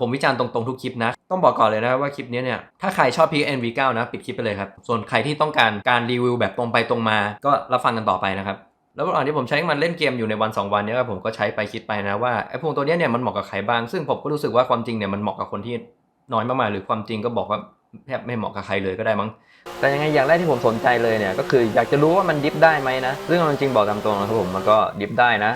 ผมวิจารณ์ตรงๆทุกคลิปนะ ต้องบอกก่อนเลยนะครับว่าคลิปนี้เนี่ย ถ้าใครชอบ PN V9 นะ ปิดคลิปไปเลยครับ ส่วนใครที่ต้องการการรีวิวแบบตรงไปตรงมา ก็รับฟังกันต่อไปนะครับ แล้วระหว่างที่ผมใช้มันเล่นเกมอยู่ในวัน 2 วันนี้ครับผมก็ใช้ไปคิดไปนะว่าไอ้พวกตัวนี้เนี่ยมันเหมาะกับใครบ้าง ซึ่งผมก็รู้สึกว่าความจริงเนี่ยมันเหมาะกับคนที่น้อยมากๆหรือความจริงก็บอกว่าแทบไม่เหมาะกับใครเลยก็ได้มั้ง แต่ยังไงอย่างแรกที่ผมสนใจเลยเนี่ยก็คืออยากจะรู้ว่ามันดิฟได้ไหมนะ ซึ่งเอาจริงๆบอกตามตรงนะครับผมมันก็ดิฟได้นะ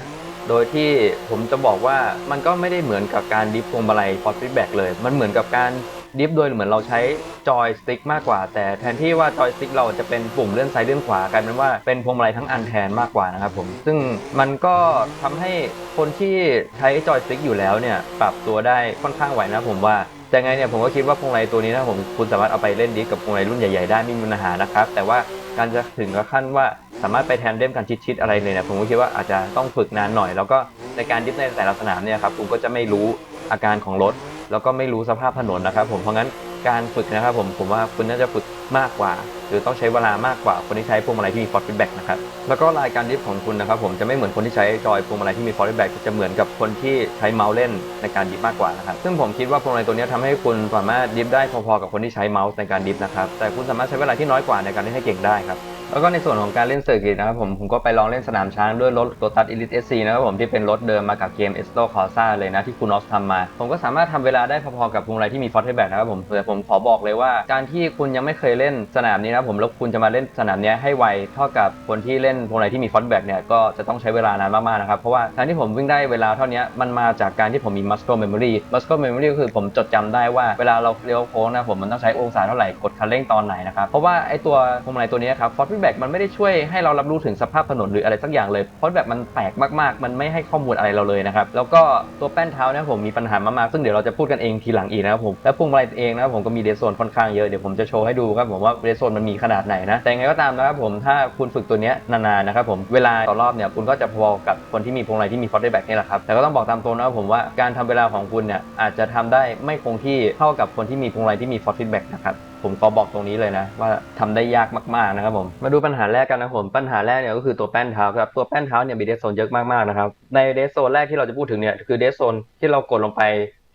โดยที่ผมจะบอกว่ามันก็ไม่ได้เหมือนกับการดิฟพวงมาลัยพอร์ตฟีดแบ็กเลย มันเหมือนกับการดิฟโดยเหมือนเราใช้จอยสติ๊กมากกว่า แต่แทนที่ว่าจอยสติ๊กเราจะเป็นปุ่มเลื่อนซ้ายเลื่อนขวากลายเป็นว่าเป็นพวงมาลัยทั้งอันแทนมากกว่านะครับผม ซึ่งมันก็ทำให้คนที่ใช้จอยสติ๊กอยู่แล้วเนี่ยปรับตัวได้ค่อนข้างไหวนะผมว่าแต่ไงเนี่ยผมก็คิดว่าพวงมาลัยตัวนี้นะผมคุณสามารถเอาไปเล่นดิฟกับพวงมาลัยรุ่นใหญ่ๆได้ไม่มีปัญหานะครับแต่ว่าการจะถึงกับขั้นว่า สามารถไปแทนเดมกันชิดๆอะไรเลยเนี่ยผมก็คิดว่าอาจจะต้องฝึกนานหน่อย แล้วก็ในการดิฟในแต่ละสนามเนี่ยครับคุณก็จะไม่รู้อาการของรถ แล้วก็ไม่รู้สภาพถนนนะครับ ผมเพราะงั้นการฝึกนะครับผมผมว่าคุณน่าจะฝึกมากกว่า หรือต้องใช้เวลามากกว่าคนที่ใช้พวงมาลัยที่มีฟอร์ดฟีดแบ็กนะครับแล้วก็รายการดิฟของคุณนะครับผมจะไม่เหมือนคนที่ใช้จอยพวงมาลัยที่มีฟอร์ดฟีดแบ็กจะเหมือนกับคนที่ใช้เมาส์เล่นในการดิฟมากกว่านะครับซึ่งผมคิดว่าพวงมาลัยตัวนี้ทำให้คุณสามารถดิฟได้พอๆกับคนที่ใช้เมาส์ในการดิฟนะครับแต่คุณสามารถใช้เวลาที่น้อยกว่าในการเล่นให้เก่งได้ครับ แล้วก็ในส่วนของการเล่นเซอร์กิตนะครับผมผมก็ไปลองเล่นสนามช้างด้วยรถ Lotus Elite SC นะครับผมที่เป็นรถเดิมมากับเกม e s t o Corsa เลยนะที่คุณออสทำมา ผมก็สามารถทำเวลาได้พอๆกับพวงมาลัยที่มีฟอร์ t แบกนะครับผมแต่ผมขอบอกเลยว่า การที่คุณยังไม่เคยเล่นสนามนี้นะผมแล้วคุณจะมาเล่นสนามนี้ให้ไวเท่ากับคนที่เล่นพวงมาลัยที่มีฟอร์ t แบกเนี่ยก็จะต้องใช้เวลานานมากๆนะครับเพราะว่าการที่ผมวิ่งได้เวลาเท่านี้มันมาจากการที่ผมมี muscle memory muscle memory ก็คือผมจดจำได้ว่าเวลาเราเลี้ยวโค้งนะผมมันต้องใช้องศาเท่าไหร่กดคันเร่งตอนไหนนะครับเพราะว่าไอตัวพวงมาลัยตัวนี้ครับฟอร์ t แบ็กมันไม่ได้ช่วยให้เรารับรู้ถึงสภาพถนนหรืออะไรสักอย่างเลยเพราะแบบมันแปลกมากๆ มันไม่ให้ข้อมูลอะไรเราเลยนะครับ แล้วก็ตัวแป้นเท้าเนี่ยผมมีปัญหามากๆซึ่งเดี๋ยวเราจะพูดกันเองทีหลังอีกนะครับผมและพวงมาลัยเองนะครับผมก็มีเดซโซนค่อนข้างเยอะเดี๋ยวผมจะโชว์ให้ดูครับผมว่าเดซโซนมันมีขนาดไหนนะแต่ยังไงก็ตามนะครับผมถ้าคุณฝึกตัวเนี้ยนานๆนะครับผมเวลาต่อรอบเนี่ยคุณก็จะพอกับคนที่มีพวงมาลัยที่มีฟอร์ดแบ็กนี่แหละครับแต่ก็ต้องบอกตามตรงนะครับผมว่าการทำเวลาของคุณเนี่ยอาจจะทำได้ไม่คงที่เท่ากับคนที่มีพวงมาลัยที่มีฟอร์ดแบ็กนะครับ ผมขอบอกตรงนี้เลยนะ ว่าทำได้ยากมากๆนะครับผมมาดูปัญหาแรกกันนะผมปัญหาแรกเนี่ยก็คือตัวแป้นเท้าครับตัวแป้นเท้าเนี่ยมีเดสโซนเยอะมากๆนะครับในเดสโซนแรกที่เราจะพูดถึงเนี่ยคือเดสโซนที่เรากดลงไป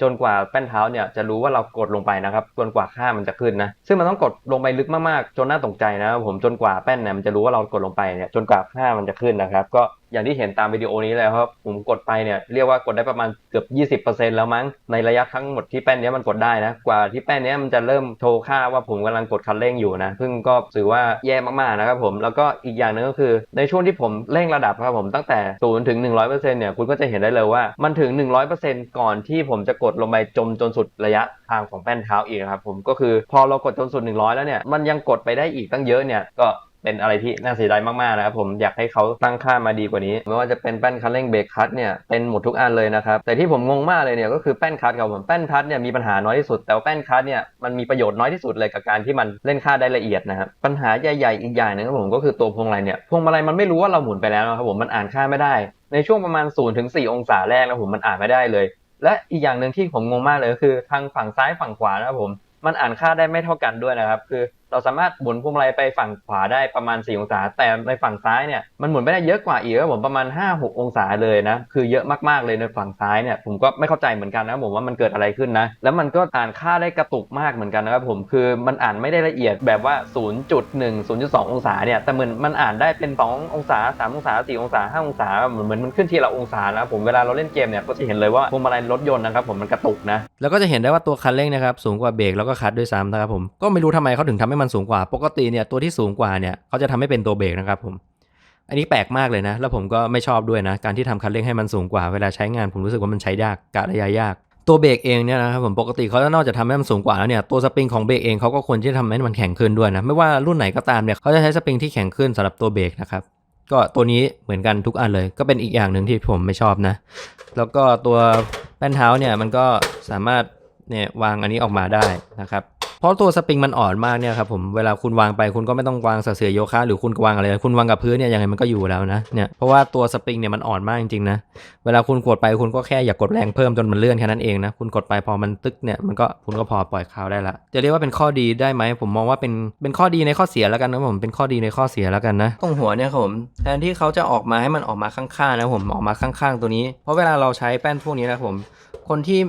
จนกว่าแป้นเท้าเนี่ยจะรู้ว่าเรากดลงไปนะครับจนกว่าค่ามันจะขึ้นนะซึ่งมันต้องกดลงไปลึกมากๆ จนน่าตกใจนะครับผมจนกว่าแป้นเนี่ยมันจะรู้ว่าเรากดลงไปเนี่ยจนกว่าค่ามันจะขึ้นนะครับ ก็ อย่างที่เห็นตามวิดีโอนี้เลยครับผมกดไปเนี่ยเรียกว่ากดได้ประมาณเกือบ 20%แล้วมั้งในระยะทั้งหมดที่แป้นนี้มันกดได้นะกว่าที่แป้นนี้มันจะเริ่มโชว์ค่าว่าผมกำลังกดคันเร่งอยู่นะซึ่งก็ถือว่าแย่มากๆนะครับผมแล้วก็อีกอย่างหนึงก็คือในช่วงที่ผมเร่งระดับครับผมตั้งแต่0ถึง100%เนี่ยคุณก็จะเห็นได้เลยว่ามันถึง 100%ก่อนที่ผมจะกดลงไปจมจนสุดระยะทางของแป้นเท้าอีกนะครับผมก็คือพอเรากดจนสุด 100 แล้วเนี่ยมันยังกดไปได้อีกตั้งเยอะเนี่ยก็ เป็นอะไรที่น่าเสียดายมากๆนะครับผมอยากให้เขาตั้งค่ามาดีกว่านี้ ไม่ว่าจะเป็นแป้นคันเร่งเบรกคัตเนี่ยเป็นหมดทุกอันเลยนะครับแต่ที่ผมงงมากเลยเนี่ยก็คือแป้นคัตครับผมแป้นคัตเนี่ยมีปัญหาน้อยที่สุด แต่แป้นคัตเนี่ยมันมีประโยชน์น้อยที่สุดเลยกับการที่มันเล่นค่าได้ละเอียดนะครับปัญหาใหญ่ๆอีกอย่างหนึงครับผมก็คือตัวพวงมาลัยเนี่ยพวงมาลัยมันไม่รู้ว่าเราหมุนไปแล้วนะครับผมมันอ่านค่าไม่ได้ ในช่วงประมาณ0ถึง4องศาแรกนะผมมันอ่านไม่ได้เลย และอีกอย่างหนึ่งที่ผมงงมากเลยก็คือทางฝั่งซ้ายฝั่งขวานะครับผมมันอ่านค่าได้ไม่เท่ากันด้วยนะครับ คือ เราสามารถหมุนพวงมาลัยไปฝั่งขวาได้ประมาณ 4 องศา แต่ในฝั่งซ้ายเนี่ยมันหมุนไม่ได้เยอะกว่าอีกครับผมประมาณ 5-6 องศาเลยนะคือเยอะมากๆเลยในฝั่งซ้ายเนี่ยผมก็ไม่เข้าใจเหมือนกันนะผมว่ามันเกิดอะไรขึ้นนะแล้วมันก็อ่านค่าได้กระตุกมากเหมือนกันนะครับผมคือมันอ่านไม่ได้ละเอียดแบบว่า 0.1 0.2 องศาเนี่ยแต่เหมือนมันอ่านได้เป็น 2 องศา 3 องศา 4 องศา 5 องศาเหมือนเหมือนมันขึ้นทีละองศานะผมเวลาเราเล่นเกมเนี่ยก็จะเห็นเลยว่าพวงมาลัยรถยนต์นะครับผมมันกระตุกนะแล้วก็จะเห็นได้ว่าตัวคันเร่งนะครับสูงกว่าเบรกแล้วก็คลัตช์ด้วยซ้ำนะครับผมก็ไม่รู้ทำไมเขาถึงทำให้มันสูงกว่า ปกติเนี่ยตัวที่สูงกว่าเนี่ยเขาจะทำให้เป็นตัวเบรกนะครับผม อันนี้แปลกมากเลยนะ แล้วผมก็ไม่ชอบด้วยนะ การที่ทำคันเร่งให้มันสูงกว่า เวลาใช้งานผมรู้สึกว่ามันใช้ยากกะระยะยากตัวเบรกเองเนี่ยนะครับผมปกติเขาจะนอกจากทำให้มันสูงกว่าแล้วเนี่ยตัวสปริงของเบรกเองเขาก็ควรที่จะทำให้มันแข็งขึ้นด้วยนะไม่ว่ารุ่นไหนก็ตามเนี่ยเขาจะใช้สปริงที่แข็งขึ้นสำหรับตัวเบรกนะครับก็ตัวนี้เหมือนกันทุกอันเลย ก็เป็นอีกอย่างหนึ่งที่ผมไม่ชอบนะ แล้วก็ตัวแป้นเท้าเนี่ยมันก็สามารถเนี่ยวางอันนี้ออกมาได้นะครับ ราะตัวสปริงมันอ่อนมากเนี่ยครับผมเวลาคุณวางไปคุณก็ไม่ต้องวางเสือโยคะหรือคุณวางอะไรคุณวางกับพื้นเนี่ยยังไงมันก็อยู่แล้วนะเนี่ยเพราะว่าตัวสปริงเนี่ยมันอ่อนมากจริงๆนะเวลาคุณกดไปคุณก็แค่อย่ากกดแรงเพิ่มจนมันเลื่อนแค่นั้นเองนะคุณกดไปพอมันตึกเนี่ยมันก็คุณก็พอปล่อยคราวได้ละจะเรียกว่าเป็นข้อดีได้ไหมผมมองว่าเป็นเป็นข้อดีในข้อเสียแล้วกันนะผมเป็นข้อดีในข้อเสียแล้วกันนะตรงหัวเนี่ยครับผมแทนที่เขาจะออกมาให้มันออกมาข้างๆนะผมออกมาข้างๆ ตัวนี้ เพราะเวลาเราใช้แป้นพวกนี้นะผมคนที่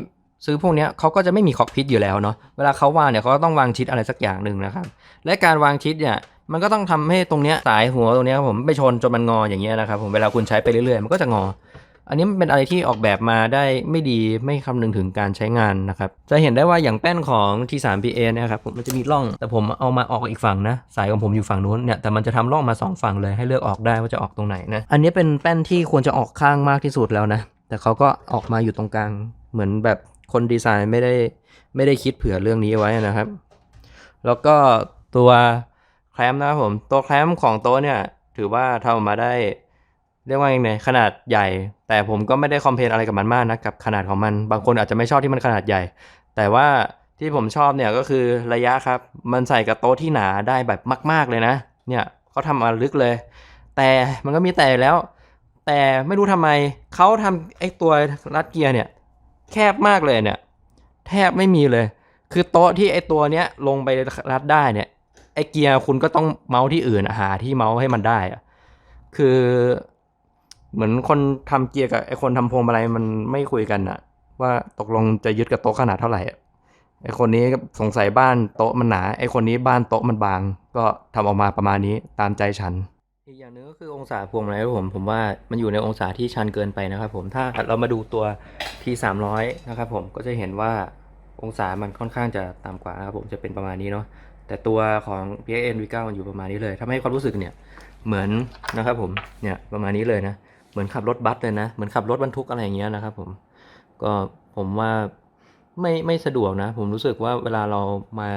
ซื้อพวกนี้เขาก็จะไม่มีคอกพิทอยู่แล้วเนาะเวลาเขาวางเนี่ยเขาก็ต้องวางชิดอะไรสักอย่างหนึ่งนะครับ และการวางชิดเนี่ยมันก็ต้องทำให้ตรงเนี้ยสายหัวตรงเนี้ยครับผมไปชนจนมันงออย่างเงี้ยนะครับผมเวลาคุณใช้ไปเรื่อยๆมันก็จะงอ อันนี้มันเป็นอะไรที่ออกแบบมาได้ไม่ดีไม่คำนึงถึงการใช้งานนะครับจะเห็นได้ว่าอย่างแป้นของ T3PA เนะครับผมมันจะมีร่อง แต่ผมเอามาออกอีกฝั่งนะสายของผมอยู่ฝั่งนู้นเนี่ยแต่มันจะทำร่องมาสองฝั่งเลยให้เลือกออกได้ว่าจะออกตรงไหนนะอันนี้เป็นแป้นที่ควรจะออกข้างมากที่สุดแล้วนะแต่เขาก็ออกมาอยู่ตรงกลางเหมือนแบบ คนดีไซน์ไม่ได้ไม่ได้คิดเผื่อเรื่องนี้ไว้นะครับ แล้วก็ตัวแคลมนะครับผมตัวแคลมของโต๊ะเนี่ยถือว่าทำออกมาได้เรียกว่ายังไงขนาดใหญ่ แต่ผมก็ไม่ได้คอมเพลนอะไรกับมันมากนะกับขนาดของมัน บางคนอาจจะไม่ชอบที่มันขนาดใหญ่ แต่ว่าที่ผมชอบเนี่ยก็คือระยะครับ มันใส่กับโต๊ะที่หนาได้แบบมาก ๆเลยนะ เนี่ยเขาทำมาลึกเลย แต่มันก็มีแต่แล้ว แต่ไม่รู้ทำไมเขาทำไอ้ตัวรัดเกียร์เนี่ย แคบมากเลยเนี่ย แทบไม่มีเลย คือโต๊ะที่ไอตัวเนี้ยลงไปรัดได้เนี่ยไอเกียร์คุณก็ต้องเมาส์ที่อื่นหาที่เมาส์ให้มันได้อะคือ เหมือนคนทำเกียร์กับไอคนทำพวงมาลัยมันไม่คุยกันอะว่าตกลงจะยึดกับโต๊ะขนาดเท่าไหร่ไอคนนี้สงสัยบ้านโต๊ะมันหนาไอคนนี้บ้านโต๊ะมันบาง ก็ทำออกมาประมาณนี้ตามใจฉัน อีกอย่างหนึงก็คือองศาพวงมาลัยครับผมผมว่ามันอยู่ในองศาที่ชันเกินไปนะครับผมถ้าเรามาดูตัว T 3 0 0นะครับผมก็จะเห็นว่าองศามันค่อนข้างจะต่ำกว่านะครับผมจะเป็นประมาณนี้เนาะแต่ตัวของ p n V9 มันอยู่ประมาณนี้เลยทำให้ความรู้สึกเนี่ยเหมือนนะครับผมเนี่ยประมาณนี้เลยนะเหมือนขับรถบัสเลยนะเหมือนขับรถบรรทุกอะไรอย่างเงี้ยนะครับผมก็ผมว่าไม่ไม่สะดวกนะ ผมรู้สึกว่าเวลาเรามา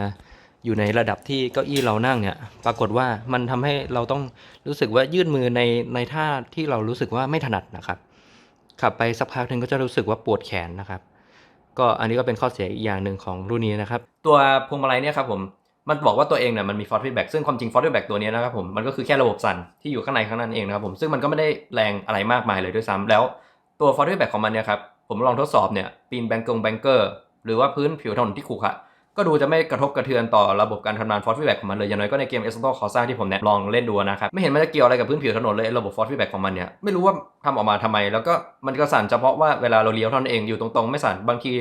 อยู่ในระดับที่เก้าอี้เรานั่งเนี่ย ปรากฏว่ามันทำให้เราต้องรู้สึกว่ายื่นมือในในท่าที่เรารู้สึกว่าไม่ถนัดนะครับ ขับไปสักพักหนึ่งก็จะรู้สึกว่าปวดแขนนะครับ ก็อันนี้ก็เป็นข้อเสียอีกอย่างหนึ่งของรุ่นนี้นะครับ ตัวพวงมาลัยเนี่ยครับผมมันบอกว่าตัวเองเนี่ยมันมี force feedback ซึ่งความจริง force feedback ตัวนี้นะครับผมมันก็คือแค่ระบบสั่นที่อยู่ข้างในข้างนั้นเองนะครับผมซึ่งมันก็ไม่ได้แรงอะไรมากมายเลยด้วยซ้ำแล้วตัว force feedback ของมันเนี่ยครับผมลองทดสอบเนี่ยปีนแบงกงแบงเกอร์หรือว่าพื้นผิวถนนที่ขรุขระ ก็ดูจะไม่กระทบกระเทือนต่อระบบการทำงาน force feedback ของมันเลยอย่างน้อยก็ในเกม e s t o Corsa ที่ผมเนี่ยลองเล่นดูนะครับไม่เห็นมันจะเกี่ยวอะไรกับพื้นผิวถนนเลยระบบ force feedback ของมันเนี่ยไม่รู้ว่าทำออกมาทำไม แล้วก็มันก็สั่นเฉพาะว่าเวลาเราเลี้ยวเท่านั้นเองอยู่ตรงๆไม่สั่นบางที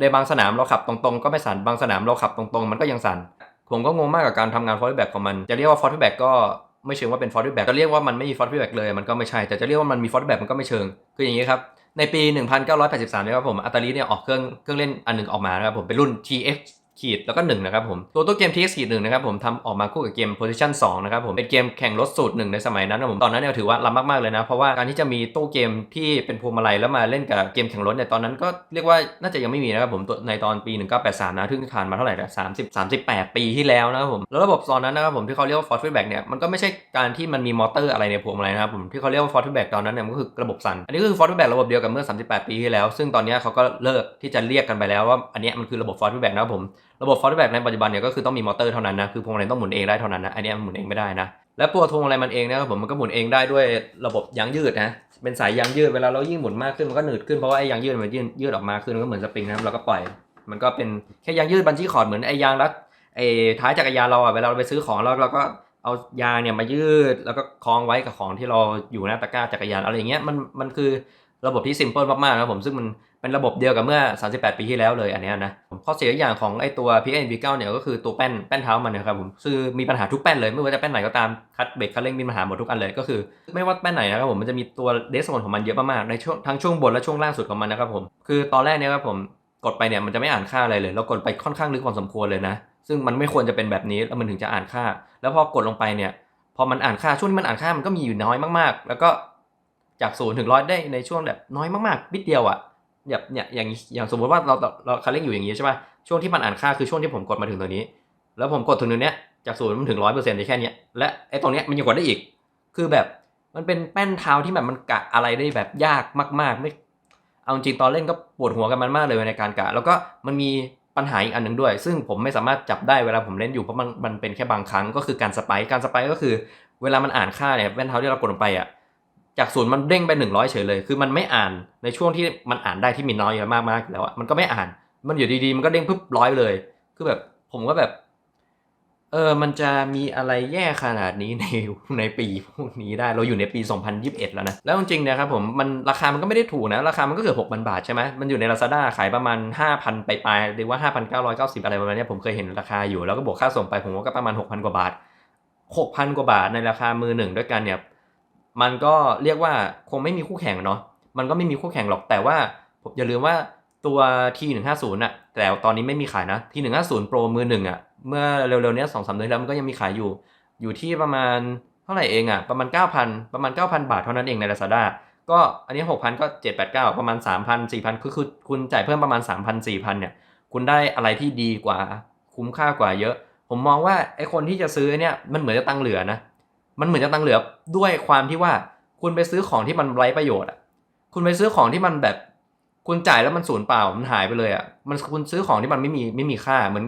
ในบางสนามเราขับตรงๆ ก็ไม่สั่นบางสนามเราขับตรงๆ มันก็ยังสั่นผมก็งงมากกับการทำงาน force feedback ของมันจะเรียกว่า force feedback ก็ไม่เชิงว่าเป็น force feedback จะเรียกว่ามันไม่มี force feedback เลยมันก็ไม่ใช่แต่จะเรียกว่ามันมี force feedback มันก็ไม่เชิงคืออย่างนี้ครับในปี 1983เนี่ยครับผมอัตาลีเนี่ยออกเครื่องเครื่องเล่นอันหนึ่งออกมานะครับผมเป็นรุ่น TX ขีดแล้วก็1นะครับผมตัวตัวเกม TX ขีดหนึ่งนะครับผมทำออกมาคู่กับเกม Position 2นะครับผมเป็นเกมแข่งรถสูตรหนึ่งในสมัยนั้นนะผมตอนนั้นเนี่ยถือว่าล้ำมากๆเลยนะ เพราะว่าการที่จะมีตู้เกมที่เป็นพวงมาลัยแล้วมาเล่นกับเกมแข่งรถเนี่ยตอนนั้นก็เรียกว่าน่าจะยังไม่มีนะครับผมในตอนปี 1983 นะซึ่งผ่านมาเท่าไหร่ละ30 38 ปีที่แล้วนะครับผมแล้วระบบตอนนั้นนะครับผมที่เขาเรียกว่า force feedback เนี่ยมันก็ไม่ใช่การที่มันมีมอเตอร์อะไรในพวงมาลัยนะครับผมที่เขาเรียกว่า force feedback ตอนนั้นเนี่ยมันก็คือระบบสั่นอันนี้คือ force feedback ระบบเดียวกับเมื่อ 38 ปีที่แล้ว ซึ่งตอนนี้เขาก็เลิกที่จะเรียกกันไปแล้วว่าอันนี้มันคือระบบ force feedback นะครับผมระบบ force feedback ในปัจจุบันเนี่ยก็คือต้องมีมอเตอร์เท่านั้นนะ คือพวงมาลัยต้องหมุนเองได้เท่านั้นนะ อันนี้มันหมุนเองไม่ได้นะ และตัวพวงมาลัยมันเองเนะครับผมมันก็หมุนเองได้ด้วยระบบยางยืดนะ เป็นสายยางยืด เวลาเรายิ่งหมุนมากขึ้นมันก็หนืดขึ้น เพราะว่าไอ้ยางยืดมันยืดยืดออกมาขึ้นก็เหมือนสปริงนะครับเราก็ปล่อย มันก็เป็นแค่ยางยืดบันจี้คอร์ดเหมือนไอ้ยางรัดไอ้ท้ายจักรยานเราอะเวลาเราไปซื้อของแล้วเราก็เอายางเนี่ยมายืดแล้วก็คล้องไว้กับของที่เราอยู่หน้าตะกร้าจักรยานอะไรอย่างเงี้ยมันมันคือระบบที่ซิมเพิลมากๆนะผมซึ่งมัน เป็นระบบเดียวกับเมื่อ 38 ปีที่แล้วเลยอันนี้นะข้อเสียอย่างของไอตัว PN V9 เนี่ยก็คือตัวแป้นแป้นเท้ามันนะครับผมคือมีปัญหาทุกแป้นเลยไม่ว่าจะแป้นไหนก็ตามคัดเบรกคัดเร่งมีปัญหาหมดทุกอันเลยก็คือ ไม่ว่าแป้นไหนนะครับผมมันจะมีตัวเดสโซนของมันเยอะมากๆในช่วงทั้งช่วงบนและช่วงล่างสุดของมันนะครับผมคือตอนแรกเนี่ยครับผมกดไปเนี่ยมันจะไม่อ่านค่าอะไรเลยเรากดไปค่อนข้างลึกพอสมควรเลยนะ ซึ่งมันไม่ควรจะเป็นแบบนี้แล้วมันถึงจะอ่านค่า แล้วพอกดลงไปเนี่ยพอมันอ่านค่าช่วงที่มันอ่านค่ามันก็มีอยู่น้อยมากๆ แล้วก็จากศูนย์ถึงร้อยได้ในช่วงแบบน้อยมากๆนิดเดียวอะ แบบเนี่ยอย่างอย่างสมมติว่าเราเราเราคันเร่งอยู่อย่างนี้ใช่ป่ะช่วงที่มันอ่านค่าคือช่วงที่ผมกดมาถึงตัวนี้ แล้วผมกดถึงตรงเนี้ยจากศูนย์มันถึงร้อยเปอร์เซ็นต์ได้แค่เนี้ยและไอ้ตรงเนี้ยมันยังกดได้อีก คือแบบมันเป็นแป้นเท้าที่แบบมันกะอะไรได้แบบยากมาก ๆ ไม่ เอาจริงตอนเล่นก็ปวดหัวกันมันมากเลยในการกะ แล้วก็มันมีปัญหาอีกอันหนึ่งด้วย ซึ่งผมไม่สามารถจับได้เวลาผมเล่นอยู่เพราะมันมันเป็นแค่บางครั้งก็คือการสไปการสไปก็คือ เวลามันอ่านค่าเนี่ยแว่นเท้าที่เรากดลงไปอะ จากศูนย์มันเด้งไปหนึ่งร้อยเฉยเลย คือมันไม่อ่านในช่วงที่มันอ่านได้ที่มีน้อยมากมากๆแล้วอะมันก็ไม่อ่าน มันอยู่ดีๆ มันก็เด้งปุ๊บร้อยเลย คือแบบผมก็แบบ เออ มันจะมีอะไรแย่ขนาดนี้ในในปีพวกนี้ได้ เราอยู่ในปี 2021 แล้วนะ แล้วจริงๆนะครับผม มันราคามันก็ไม่ได้ถูกนะ ราคามันก็เกือบ6,000 บาทใช่ไหมมันอยู่ใน Lazada ขายประมาณ 5,000 ไปปลายๆหรือว่า 5,990 อะไรประมาณเนี้ยผมเคยเห็นราคาอยู่ แล้วก็บวกค่าส่งไปผมว่าก็ประมาณ 6,000 กว่าบาท 6,000 กว่าบาทในราคามือหนึ่งด้วยกันเนี่ย มันก็เรียกว่าคงไม่มีคู่แข่งเนาะมันก็ไม่มีคู่แข่งหรอกแต่ว่าผมอย่าลืมว่าตัว T150 น่ะแต่ตอนนี้ไม่มีขายนะ T150 Pro มือหนึ่งอะเมื่อเร็วๆเนี้ยสองสามเดือนแล้วมันก็ยังมีขายอยู่ อยู่ที่ประมาณเท่าไหร่เองอะประมาณ 9,000 ประมาณ 9,000 บาทเท่านั้นเองใน Lazada ก็อันนี้ 6,000 ก็ 789 ประมาณ 3,000 4,000 คือคือคุณจ่ายเพิ่มประมาณ 3,000 4,000 เนี่ย คุณได้อะไรที่ดีกว่าคุ้มค่ากว่าเยอะ ผมมองว่าไอคนที่จะซื้อเนี่ยมันเหมือนจะตังเหลือนะ มันเหมือนจะตังเหลือด้วยความที่ว่าคุณไปซื้อของที่มันไร้ประโยชน์อะ คุณไปซื้อของที่มันแบบ คุณจ่ายแล้วมันสูญเปล่ามันหายไปเลยอะ มันคุณซื้อของที่มันไม่มีไม่มีค่าเหมือน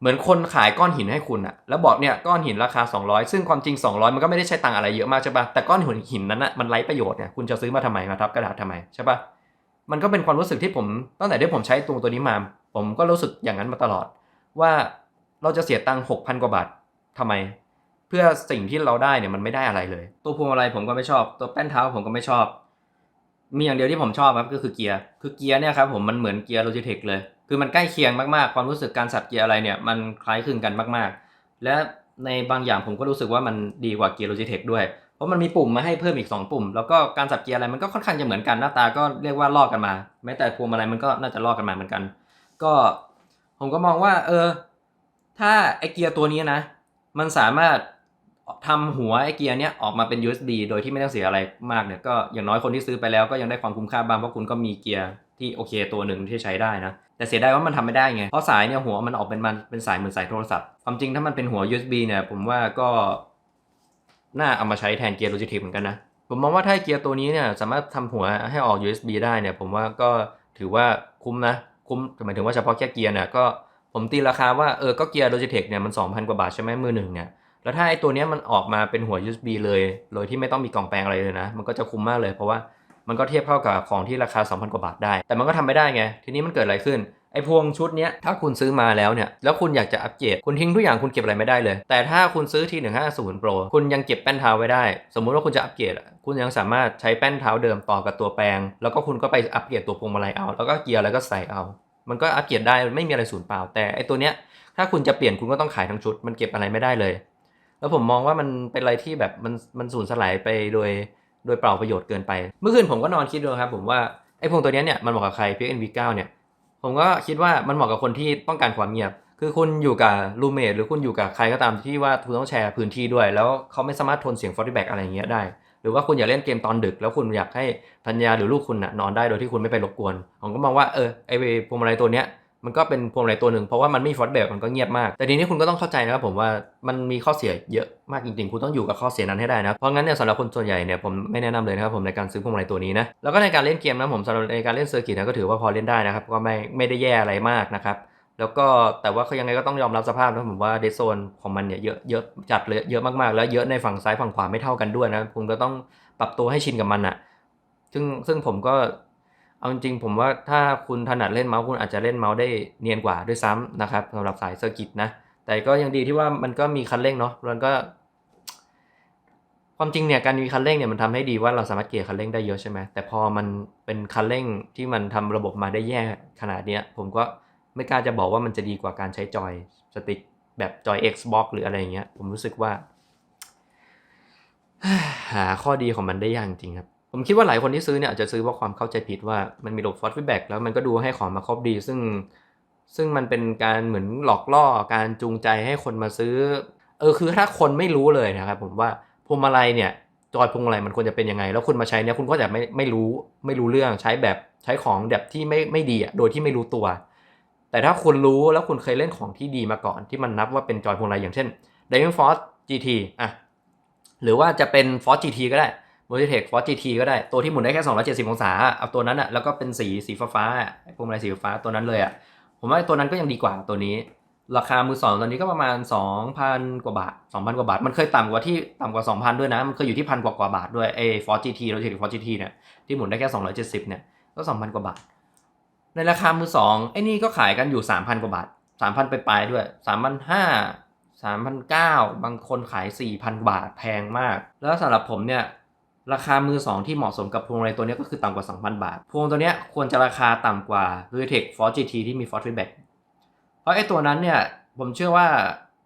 เหมือนคนขายก้อนหินให้คุณอะ แล้วบอกเนี่ยก้อนหินราคา 200 ซึ่งความจริง 200 มันก็ไม่ได้ใช้ตังอะไรเยอะมากใช่ปะแต่ก้อนหินหินนั้นอะมันไร้ประโยชน์เนี่ยคุณจะซื้อมาทำไมมาทับกระดาษทำไมใช่ปะมันก็เป็นความรู้สึกที่ผมตั้งแต่ที่ผมใช้ตัวตัวนี้มา ผมก็รู้สึกอย่างนั้นมาตลอด ว่าเราจะเสียตังค์6,000กว่าบาททำไม พื่อสิ่งที่เราได้เนี่ยมันไม่ได้อะไรเลย ตัวพวงมาลัยผมก็ไม่ชอบ ตัวแป้นเท้าผมก็ไม่ชอบ มีอย่างเดียวที่ผมชอบครับก็คือเกียร์คือเกียร์เนี่ยครับผมมันเหมือนเกียร์โลจิเทคเลย คือมันใกล้เคียงมากๆ ความรู้สึกการสับเกียร์อะไรเนี่ยมันคล้ายคลึงกันมากๆ และในบางอย่างผมก็รู้สึกว่ามันดีกว่าเกียร์โลจิเทคด้วยเพราะมันมีปุ่มมาให้เพิ่มอีก 2 ปุ่ม แล้วก็การสับเกียร์อะไรมันก็ค่อนข้างจะเหมือนกันหน้าตาก็เรียกว่าลอกกันมา แม้แต่พวงมาลัยมันก็น่าจะลอกกันมาเหมือนกัน ก็ผมก็มองว่า เออ ถ้าไอเกียร์ตัวนี้นะ มันสามารถ ทำหัวไอเกียร์เนี้ยออกมาเป็น USB โดยที่ไม่ต้องเสียอะไรมากเนี่ยก็อย่างน้อยคนที่ซื้อไปแล้วก็ยังได้ความคุ้มค่าบ้างเพราะคุณก็มีเกียร์ที่โอเคตัวหนึ่งที่ใช้ได้นะ แต่เสียดายว่ามันทำไม่ได้ไง เพราะสายเนี่ยหัวมันออกเป็นมันเป็นสายเหมือนสายโทรศัพท์ ความจริงถ้ามันเป็นหัว USB เนี่ยผมว่าก็น่าเอามาใช้แทนเกียร์โลจิเทคเหมือนกันนะ ผมมองว่าถ้าเกียร์ตัวนี้เนี่ยสามารถทำหัวให้ออก USB ได้เนี่ยผมว่าก็ถือว่าคุ้มนะ คุ้มหมายถึงว่าเฉพาะแค่เกียร์เนี่ยก็ผมตีราคาว่าเออก็เกียร์โลจิเทคเนี่ยมัน2,000 กว่าบาทใช่ไหมมือหนึ่งเนี่ย แล้วถ้าไอ้ตัวนี้มันออกมาเป็นหัว USB เลยโดยที่ไม่ต้องมีกล่องแปลงอะไรเลยนะ มันก็จะคุ้มมากเลยเพราะว่ามันก็เทียบเท่ากับของที่ราคา 2,000 กว่าบาทได้ แต่มันก็ทำไม่ได้ไง ทีนี้มันเกิดอะไรขึ้น ไอ้พวงชุดนี้ถ้าคุณซื้อมาแล้วเนี่ย แล้วคุณอยากจะอัปเกรด คุณทิ้งทุกอย่างคุณเก็บอะไรไม่ได้เลย แต่ถ้าคุณซื้อที่ 150 Pro คุณยังเก็บแป้นเท้าไว้ได้ สมมุติว่าคุณจะอัปเกรด คุณยังสามารถใช้แป้นเท้าเดิมต่อกับตัวแปลง แล้วก็คุณก็ไปอัปเกรดตัวพวงมาลัยเอา แล้วก็เกียร์แล้วก็ใส่เอา มันก็อัปเกรดได้ไม่มีอะไรสูญเปล่า แต่ไอ้ตัวเนี้ยถ้าคุณจะเปลี่ยนคุณก็ต้องขายทั้งชุด มันเก็บอะไรไม่ได้เลย แล้วผมมองว่ามันเป็นอะไรที่แบบมันมันสูญสลายไปโดยโดยเปล่าประโยชน์เกินไป เมื่อคืนผมก็นอนคิดดูครับ ผมว่าไอ้พวงตัวนี้เนี่ยมันเหมาะกับใคร PXNV9 เนี่ย ผมก็คิดว่ามันเหมาะกับคนที่ต้องการความเงียบ คือคุณอยู่กับรูเมทหรือคุณอยู่กับใครก็ตามที่ว่าคุณต้องแชร์พื้นที่ด้วย แล้วเขาไม่สามารถทนเสียงฟอร์ b แบ็กอะไรอย่างเงี้ยได้ หรือว่าคุณอยากเล่นเกมตอนดึก แล้วคุณอยากให้ภรรยาหรือลูกคุณน่ะนอนได้โดยที่คุณไม่ไปรบกวน ผมก็มองว่าเออไอ้พวงมาลัยตัวเนี้ย มันก็เป็นพวงมาลัยตัวหนึ่งเพราะว่ามันไม่ฟอร์ b แบ็กมันก็เงียบมาก แต่ทีนี้คุณก็ต้องเข้าใจนะครับผมว่ามันมีข้อเสียเยอะมากจริงๆ คุณต้องอยู่กับข้อเสียนั้นให้ได้นะ เพราะงั้นเนี่ยสำหรับคนส่วนใหญ่เนี่ยผมไม่แนะนำเลยนะครับผมในการซื้อพวงมาลัยตัวนี้นะ แล้วก็ในการเล่นเกมนะผมสำหรับในการเล่นเซอร์กิตนะก็ถือว่าพอเล่นได้นะครับก็ไม่ไม่ได้แย่อะไรมากนะครับแล้วก็แต่ว่าเขายังไงก็ต้องยอมรับสภาพนะผมว่าเดโซนของมันเนี่ยเยอะเยอะจัดเลยเยอะมากๆ แล้วเยอะในฝั่งซ้ายฝั่งขวาไม่เท่ากันด้วยนะคุณก็ต้องปรับตัวให้ชินกับมันอะซึ่งซึ่งผมก็ เอาจริงผมว่าถ้าคุณถนัดเล่นเมาส์คุณอาจจะเล่นเมาส์ได้เนียนกว่าด้วยซ้ำนะครับสำหรับสายเซอร์กิตนะ แต่ก็ยังดีที่ว่ามันก็มีคันเร่งเนาะมันก็ ความจริงเนี่ยการมีคันเร่งเนี่ยมันทำให้ดีว่าเราสามารถเกียร์คันเร่งได้เยอะใช่ไหมแต่พอมันเป็นคันเร่งที่มันทำระบบมาได้แย่ขนาดเนี้ยผมก็ไม่กล้าจะบอกว่ามันจะดีกว่าการใช้จอยสติ๊กแบบจอย Xbox หรืออะไรอย่างเงี้ย ผมรู้สึกว่า หาข้อดีของมันได้ยากจริงครับ ผมคิดว่าหลายคนที่ซื้อเนี่ยอาจจะซื้อเพราะความเข้าใจผิดว่ามันมีระบบฟอร์ดฟีดแบ็กแล้วมันก็ดูให้ของมาครบดี ซึ่ง ซึ่งมันเป็นการเหมือนหลอกล่อการจูงใจให้คนมาซื้อ เออคือถ้าคนไม่รู้เลยนะครับผมว่าพวงมาลัยเนี่ยจอยพวงมาลัยมันควรจะเป็นยังไง แล้วคุณมาใช้เนี่ยคุณก็จะไม่ไม่รู้ไม่รู้เรื่องใช้แบบใช้ของแบบที่ไม่ไม่ดีอะโดยที่ไม่รู้ตัว แต่ถ้าคุณรู้แล้วคุณเคยเล่นของที่ดีมาก่อน ที่มันนับว่าเป็นจอยพวงมาลัยอย่างเช่น Diamond Force GT อะหรือว่าจะเป็น Force GT ก็ได้ Logitech Force GT ก็ได้ตัวที่หมุนได้แค่ 270 องศาเอาตัวนั้นอะแล้วก็เป็นสีสีฟ้าๆอะพวงมาลัยสีฟ้าตัวนั้นเลยอะผมว่าตัวนั้นก็ยังดีกว่าตัวนี้ ราคามือสองตอนนี้ก็ประมาณ 2,000 กว่าบาท 2,000 กว่าบาท มันเคยต่ำกว่าที่ต่ำกว่า 2,000 ด้วยนะ มันเคยอยู่ที่พันกว่ากว่าบาทด้วยไอ้ฟอร์จีทีเราเห็นฟอร์จีทีเนี่ยที่หมุนได้แค่ 270 เนี่ยก็ 2,000 กว่าบาท ในราคามือสองไอ้นี่ก็ขายกันอยู่ 3,000 กว่าบาท 3,000 ไปปลายด้วย 3,500 3,900 บางคนขาย 4,000 บาทแพงมาก แล้วสำหรับผมเนี่ย ราคามือ2ที่เหมาะสมกับพวงมาลัยตัวนี้ก็คือต่ำกว่า 2,000 บาท พวงตัวนี้ควรจะราคาต่ำกว่า Logitech Force GT ที่มี Force Feedback เพราะไอ้ตัวนั้นเนี่ยผมเชื่อว่า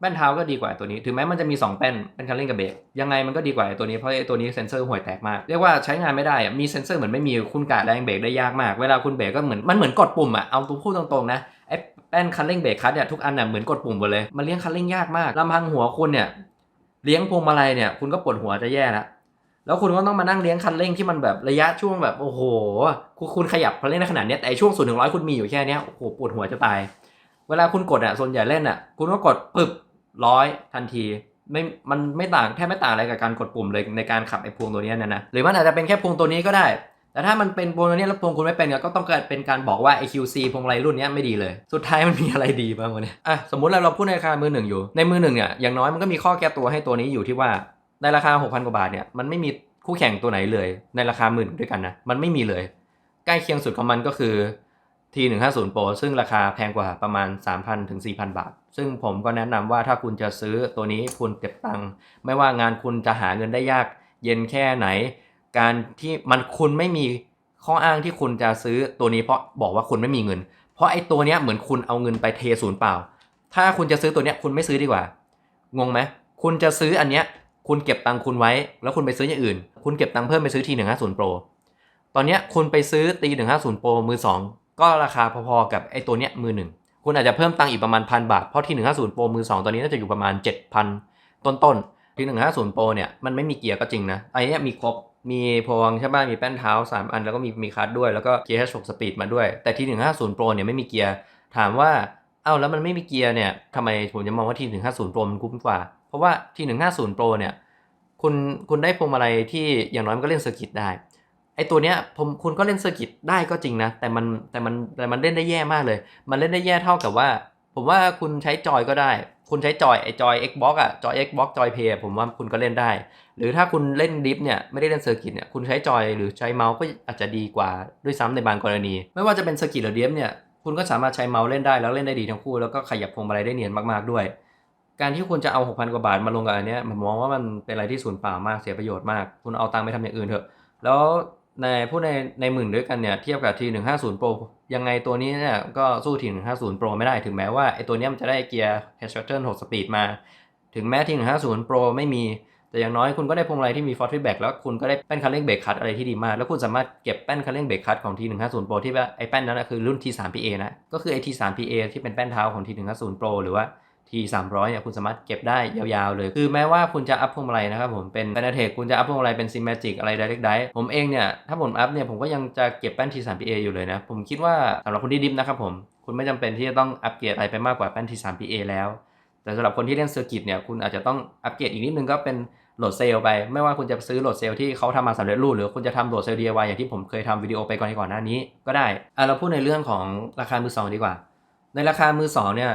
แป้นเท้าก็ดีกว่าตัวนี้ ถึงแม้มันจะมี 2 แป้นเป็นคันเร่งกับเบรกยังไงมันก็ดีกว่าตัวนี้เพราะไอ้ตัวนี้เซนเซอร์ห่วยแตกมากเรียกว่าใช้งานไม่ได้มีเซนเซอร์เหมือนไม่มีคุณกะแรงเบรกได้ยากมาก เวลาคุณเบรกก็เหมือนมันเหมือนกดปุ่มอะเอาตัวพูดตรงๆนะไอ้แป้นคันเร่งเบรกคลัตช์เนี่ยทุกอันน่ะเหมือนกดปุ่มหมดเลยมันเลี้ยงคันเร่งยากมากลำพังหัวคุณเนี่ยเลี้ยงพวงมาลัยเนี่ยคุณก็ปวดหัวจะแย่แล้ว แล้วคุณก็ต้องมานั่งเลี้ยงคันเร่งที่มันแบบระยะช่วงแบบโอ้โห คุณขยับคันเร่งในขนาดนี้แต่ช่วงศูนย์ถึงร้อยคุณมีอยู่แค่นี้โอ้โหปวดหัวจะตาย เวลาคุณกดอะส่วนใหญ่เล่นอะ คุณก็กดปึ๊บร้อยทันทีไม่มันไม่ต่างแทบไม่ต่างอะไรกับการกดปุ่มเลยในการขับไอ้พวงตัวนี้นะนะหรือมันอาจจะเป็นแค่พวงตัวนี้ก็ได้ แต่ถ้ามันเป็นพวงตัวนี้แล้วพวงคุณไม่เป็นก็ต้องเกิดเป็นการบอกว่าไอ QC พวงมาลัยรุ่นนี้ไม่ดีเลย สุดท้ายมันมีอะไรดีบ้างวะเนี่ยอะสมมติเราเราพูดในราคามือหนึ่งอยู่ในมือหนึ่งเนี่ยอย่างน้อยมันก็มีข้อแก้ตัวให้ตัวนี้อยู่ที่ว่า ในราคา 6,000 กว่าบาทเนี่ยมันไม่มีคู่แข่งตัวไหนเลย ในราคาหมื่นด้วยกันนะมันไม่มีเลย ใกล้เคียงสุดของมันก็คือ T150 Pro ซึ่งราคาแพงกว่าประมาณ 3,000ถึง4,000 บาท ซึ่งผมก็แนะนำว่าถ้าคุณจะซื้อตัวนี้คุณเก็บตังค์ไม่ว่างานคุณจะหาเงินได้ยาก เย็นแค่ไหน การที่มันคุณไม่มีข้ออ้างที่คุณจะซื้อตัวนี้เพราะบอกว่าคุณไม่มีเงิน เพราะไอ้ตัวเนี้ยเหมือนคุณเอาเงินไปเทศูนย์เปล่า ถ้าคุณจะซื้อตัวเนี้ยคุณไม่ซื้อดีกว่า งงไหมคุณจะซื้ออันเนี้ย คุณเก็บตังค์คุณไว้ แล้วคุณไปซื้ออย่างอื่น คุณเก็บตังค์เพิ่มไปซื้อ T150 Pro ตอนนี้คุณไปซื้อ T150 Pro มือ 2 ก็ราคาพอๆกับไอ้ตัวเนี้ยมือหนึ่งคุณอาจจะเพิ่มตังค์อีกประมาณพันบาท เพราะ T150 Pro มือ 2 ตอนนี้น่าจะอยู่ประมาณ 7,000 ต้นๆ T150 Pro เนี่ยมันไม่มีเกียร์ก็จริงนะไอ้เนี้ยมีครบมีพวงใช่ป่ะมีแป้นเท้า 3 อันแล้วก็มีมีคลัตช์ด้วยแล้วก็เกียร์6สปีดมาด้วย แต่ T150 Pro เนี่ยไม่มีเกียร์ถามว่าเอ้าแล้วมันไม่มีเกียร์เนี่ยทำไมผมจะมองว่า T150 Pro มันคุ้มกว่า เพราะว่า T150 Pro เนี่ยคุณคุณได้พวงมาลัยที่อย่างน้อยมันก็เล่นเซอร์กิตได้ไอตัวเนี้ยผมคุณก็เล่นเซอร์กิตได้ก็จริงนะ แต่มันแต่มันแต่มันเล่นได้แย่มากเลย มันเล่นได้แย่เท่ากับว่า ผมว่าคุณใช้จอยก็ได้ คุณใช้จอยไอจอย Xbox อะจอย Xbox จอย Play ผมว่าคุณก็เล่นได้ หรือถ้าคุณเล่นดิฟเนี่ยไม่ได้เล่นเซอร์กิตเนี่ยคุณใช้จอยหรือใช้เมาส์ก็อาจจะดีกว่าด้วยซ้ำในบางกรณี ไม่ว่าจะเป็นเซอร์กิตหรือดิฟเนี่ยคุณก็สามารถใช้เมาส์เล่นได้แล้วเล่นได้ดีทั้งคู่แล้วก็ขยับพวงมาลัยได้เนียนมากๆด้วย การที่คุณจะเอา6,000กว่าบาทมาลงกับอันเนี้ยผมมองว่ามันเป็นอะไรที่สูญเปล่ามากเสียประโยชน์มาก คุณเอาตังค์ไปทำอย่างอื่นเถอะ แล้วในพูดในในหมื่นด้วยกันเนี่ยเทียบกับ T150 Pro ยังไงตัวนี้เนี่ยก็สู้ T150 Pro ไม่ได้ถึงแม้ว่าไอตัวเนี้ยมันจะได้เกียร์ Head Shuttle 6 Speed มา ถึงแม้ T150 Pro ไม่มี แต่อย่างน้อยคุณก็ได้พวงมาลัยที่มี Force Feedback แล้วคุณก็ได้แป้นคันเร่งเบรกคัตอะไรที่ดีมาก แล้วคุณสามารถเก็บแป้นคันเร่งเบรกคัตของ T150 Pro ที่ว่าไอแป้นนั้นนะคือรุ่น T3PA นะก็คือไอ T3PA ที่เป็นแป้นเท้าของ T150 Pro หรือว่า T300 เนี่ยคุณสามารถเก็บได้ยาวๆเลย คือแม้ว่าคุณจะอัพพวงมาลัยนะครับผมเป็น p a n a t e c คุณจะอัพพวงมาลัยเป็น Cinematic อะไร Direct Drive ผมเองเนี่ยถ้าผมอัพเนี่ยผมก็ยังจะเก็บแป้น T3PA อยู่เลยนะผมคิดว่าสำหรับคนที่ดิฟนะครับผมคุณไม่จำเป็นที่จะต้องอัปเกรดอะไรไปมากกว่าแป้น T3PA แล้ว แต่สำหรับคนที่เล่นเซอร์กิตเนี่ยคุณอาจจะต้องอัปเกรดอีกนิดนึงก็เป็นโหลดเซลล์ไปไม่ว่าคุณจะซื้อโหลดเซลล์ที่เขาทำมาสำเร็จรูปหรือคุณจะทำโหลดเซลล์ DIY อย่างที่ผมเคยทำวิดีโอไปก่อนก่อนหน้านี้ก็ได้อะเราพูดในเรื่องของราคามือสองดีกว่า ในราคามือสองเนี่ย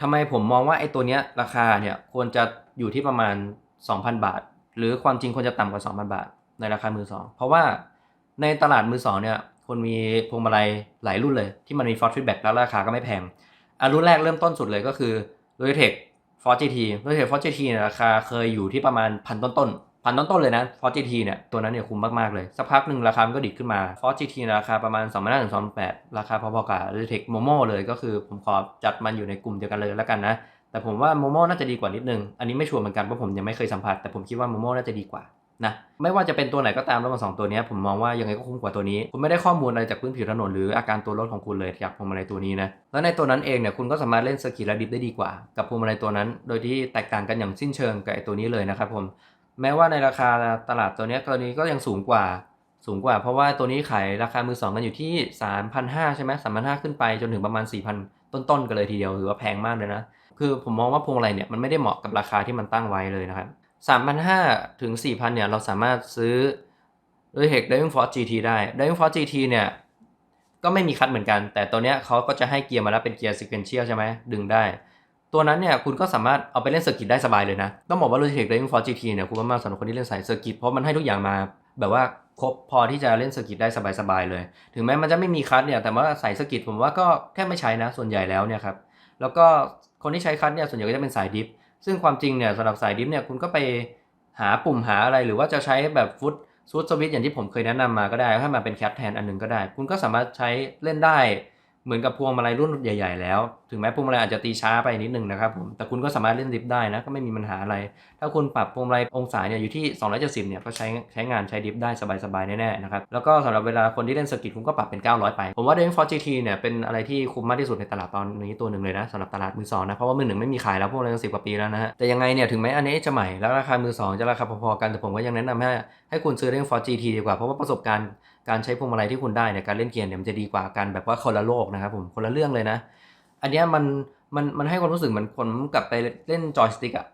ทำไมผมมองว่าไอ้ตัวเนี้ยราคาเนี่ยควรจะอยู่ที่ประมาณ 2,000 บาท หรือความจริงควรจะต่ำกว่า 2,000 บาท ในราคามือสองเพราะว่าในตลาดมือสองเนี่ยคนมีพวงมาลัยหลายรุ่นเลย ที่มันมี Force Feedback แล้วราคาก็ไม่แพงอะรุ่นแรกเริ่มต้นสุดเลยก็คือ Logitech Force GT Logitech Force GT เนี่ยราคาเคยอยู่ที่ประมาณพันต้นต้นๆ พันต้นต้นๆเลยนะ Force GT เนี่ยตัวนั้นเนี่ยคุ้มมากๆเลย สักพักหนึ่งราคามันก็ดิดขึ้นมา Force GT เนี่ยราคาประมาณ2 5 0 0ถึง2,800ราคาพอๆกับ Logitech Momo เลยก็คือผมขอจัดมันอยู่ในกลุ่มเดียวกันเลยแล้วกันนะแต่ผมว่า Momo น่าจะดีกว่านิดนึง อันนี้ไม่ชัวร์เหมือนกันเพราะผมยังไม่เคยสัมผัสแต่ผมคิดว่า Momo น่าจะดีกว่านะไม่ว่าจะเป็นตัวไหนก็ตามระหว่างสองตัวนี้ผมมองว่ายังไงก็คุ้มกว่าตัวนี้ คุณไม่ได้ข้อมูลอะไรจากพื้นผิวถนนหรืออาการตัวรถของคุณเลยจากพวงมาลัยตัวนี้นะแล้วในตัวนั้นเองเนี่ยคุณก็สามารถเล่นสกีและดิฟได้ดีกว่า กับพวงมาลัยตัวนั้น โดยที่แตกต่างกันอย่างสิ้นเชิงกับไอตัวนี้เลยนะครับผม แม้ว่าในราคาตลาดตัวนี้ตัวนี้ก็ยังสูงกว่าสูงกว่าเพราะว่าตัวนี้ขายราคามือสองกันอยู่ที่ 3,500 ใช่ไหม3,500ขึ้นไปจนถึงประมาณ 4,000 ต้นๆกันเลยทีเดียวถือว่าแพงมากเลยนะ คือผมมองว่าพวงมาลัยเนี่ยมันไม่ได้เหมาะกับราคาที่มันตั้งไว้เลยนะครับ 3,500 ถึง 4,000 เนี่ยเราสามารถซื้อด้วย Hex Diving Force GT ได้ Diving Force GT เนี่ยก็ไม่มีคัดเหมือนกัน แต่ตัวเนี้ยเขาก็จะให้เกียร์มาแล้วเป็นเกียร์ sequential ใช่ไหมดึงได้ ตัวนั้นเนี่ยคุณก็สามารถเอาไปเล่นเซอร์กิตได้สบายเลยนะ ต้องบอกว่า Logitech Diving Force GT เนี่ยคุณมากๆสำหรับคนที่เล่นสายเซอร์กิตเพราะมันให้ทุกอย่างมาแบบว่าครบพอที่จะเล่นเซอร์กิตได้สบายๆเลย ถึงแม้มันจะไม่มีคัดเนี่ย แต่ว่าสายเซอร์กิตผมว่าก็แทบไม่ใช้นะ ส่วนใหญ่แล้วเนี่ยครับ แล้วก็คนที่ใช้คัทเนี่ย ส่วนใหญ่ก็จะเป็นสายดิฟ ซึ่งความจริงเนี่ยสำหรับสายดิฟเนี่ยคุณก็ไปหาปุ่มหาอะไร หรือว่าจะใช้แบบฟุตซูดสวิตอย่างที่ผมเคยแนะนำมาก็ได้ ถ้ามาเป็นแคทแทนอันหนึงก็ได้ คุณก็สามารถใช้เล่นได้ เหมือนกับพวงมาลัยรุ่นใหญ่ ๆ แล้ว ถึงแม้พวงมาลัยอาจจะตีช้าไปนิดนึงนะครับผมแต่คุณก็สามารถเล่นดิฟได้นะก็ไม่มีปัญหาอะไร ถ้าคุณปรับพวงมาลัยองศาเนี่ยอยู่ที่ 270เนี่ยก็ใช้ใช้งานใช้ดิฟได้สบายๆแน่ๆนะครับแล้วก็สำหรับเวลาคนที่เล่นสกิทคุณก็ปรับเป็น 900 ไป ผมว่า d a v e Force GT เนี่ยเป็นอะไรที่คุ้มมากที่สุดในตลาดตอนนี้ตัวหนึ่งเลยนะสำหรับตลาดมือสองนะเพราะว่ามือหนึ่งไม่มีขายแล้วพวกเราสิบกว่าปีแล้วนะฮะแต่ยังไงเนี่ยถึงแม้อันนี้จะใหม่แล้วราคามือสองจะราคาพอๆกันแต่ผมก็ยังแนะนำให้ให้คุณซื้อ d a v e Force GT ดีกว่าเพราะว่าประสบการณ์ การใช้พวงมาลัยที่คุณได้เนี่ยการเล่นเกียร์เนี่ยมันจะดีกว่ากันแบบว่าคนละโลกนะครับผมคนละเรื่องเลยนะ อันเนี้ยมันมันมันให้ความรู้สึกเหมือนคนกลับไปเล่นจอยสติ๊กอะ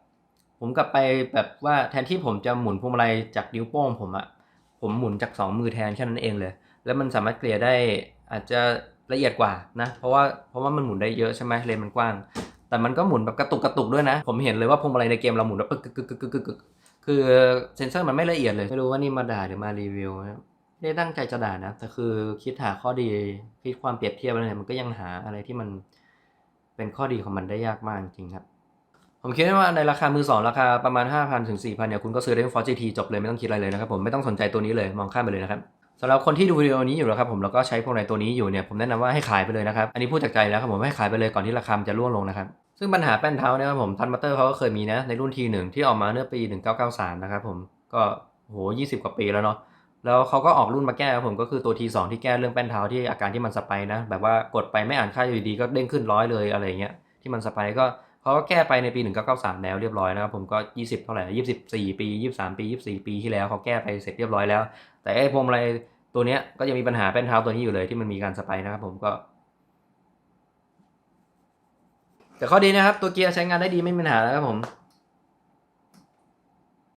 ผมกลับไปแบบว่าแทนที่ผมจะหมุนพวงมาลัยจากนิ้วโป้งผมอะผมหมุนจากสองมือแทนแค่นั้นเองเลย แล้วมันสามารถเกลี่ยได้อาจจะละเอียดกว่านะ เพราะว่าเพราะว่ามันหมุนได้เยอะใช่ไหมเลนมันกว้าง แต่มันก็หมุนแบบกระตุกกระตุกด้วยนะ ผมเห็นเลยว่าพวงมาลัยในเกมเราหมุนแบบกึกกึกกึกกึกกึกกึกกึกคือเซนเซอร์มันไม่ละเอียดเลยไม่รู้ว่านี่มาด่าหรือมารีวิวนะ ไม่ได้ตั้งใจจะด่านะ แต่คือคิดหาข้อดีคิดความเปรียบเทียบอะไรเนี่ยมันก็ยังหาอะไรที่มันเป็นข้อดีของมันได้ยากมากจริงครับ ผมคิดว่าในราคามือสองราคาประมาณ 5,000ถึง4,000เนี่ยคุณก็ซื้อได้ Force GT จบเลยไม่ต้องคิดอะไรเลยนะครับผมไม่ต้องสนใจตัวนี้เลยมองข้ามไปเลยนะครับสำหรับคนที่ดูวิดีโอนี้อยู่แล้วครับผมแล้วก็ใช้พวกในตัวนี้อยู่เนี่ยผมแนะนำว่าให้ขายไปเลยนะครับอันนี้พูดจากใจแล้วครับผมให้ขายไปเลยก่อนที่ราคาจะร่วงลงนะครับซึ่งปัญหาแป้นเท้าเนี่ยครับผมทันบัตเตอร์เขาก็เคยมีนะในรุ่นทีหนึ่งที่ออกมาเมื่อปี 1993 นะครับผมก็โห20 กว่าปีแล้วเนาะ แล้วเขาก็ออกรุ่นมาแก้ครับผมก็คือตัว T2 ที่แก้เรื่องแป้นเท้าที่อาการที่มันสไปนะ แบบว่ากดไปไม่อ่านค่าอยู่ดีก็เด้งขึ้นร้อยเลยอะไรเงี้ยที่มันสไปก็เขาก็แก้ไปในปี 1993 แล้วเรียบร้อยนะครับผมก็ 20 เท่าไหร่ 24 ปี 23 ปี 24 ปีที่แล้วเขาแก้ไปเสร็จเรียบร้อยแล้ว แต่ไอ้พวงมาลัยตัวเนี้ยก็ยังมีปัญหาเป็นเท้าตัวนี้อยู่เลยที่มันมีการสไปนะครับผมก็แต่ข้อดีนะครับตัวเกียร์ใช้งานได้ดีไม่มีปัญหาแล้วครับผม